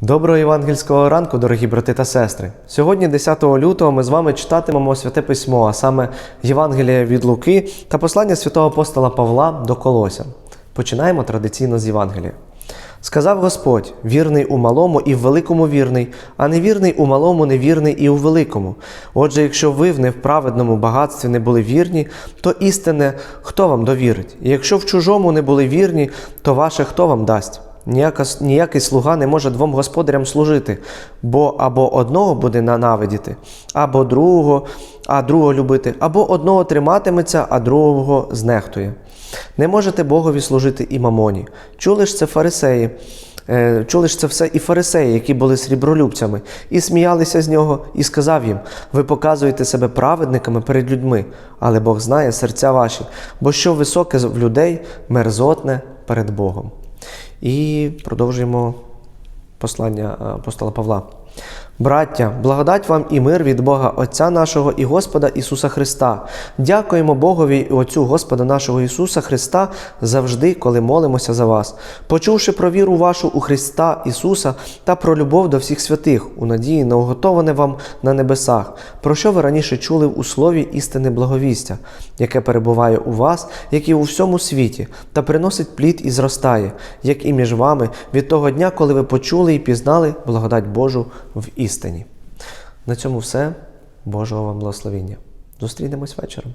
Доброго євангельського ранку, дорогі брати та сестри. Сьогодні, 10 лютого, ми з вами читатимемо святе письмо, а саме Євангелія від Луки та послання святого апостола Павла до Колося. Починаємо традиційно з Євангелія. Сказав Господь: вірний у малому і в великому вірний, а невірний у малому, невірний і у великому. Отже, якщо ви в невправедному багатстві не були вірні, то істинне хто вам довірить? І якщо в чужому не були вірні, то ваше хто вам дасть? Ніяка, ніякий слуга не може двом господарям служити, бо або одного буде ненавидіти, або другого, а другого любити, або одного триматиметься, а другого знехтує. Не можете Богові служити і мамоні. Чули ж це фарисеї. Е, Чули ж це все і фарисеї, які були срібролюбцями, і сміялися з нього, і сказав їм: Ви показуєте себе праведниками перед людьми, але Бог знає серця ваші, бо що високе в людей, мерзотне перед Богом. І продовжуємо послання е, апостола Павла. Браття, благодать вам і мир від Бога Отця нашого і Господа Ісуса Христа. Дякуємо Богові і Отцю Господа нашого Ісуса Христа завжди, коли молимося за вас, почувши про віру вашу у Христа Ісуса та про любов до всіх святих, у надії на уготоване вам на небесах, про що ви раніше чули у слові істини благовістя, яке перебуває у вас, як і у всьому світі, та приносить плід і зростає, як і між вами від того дня, коли ви почули і пізнали благодать Божу в істині. На цьому все. Божого вам благословіння. Зустрінемось вечором.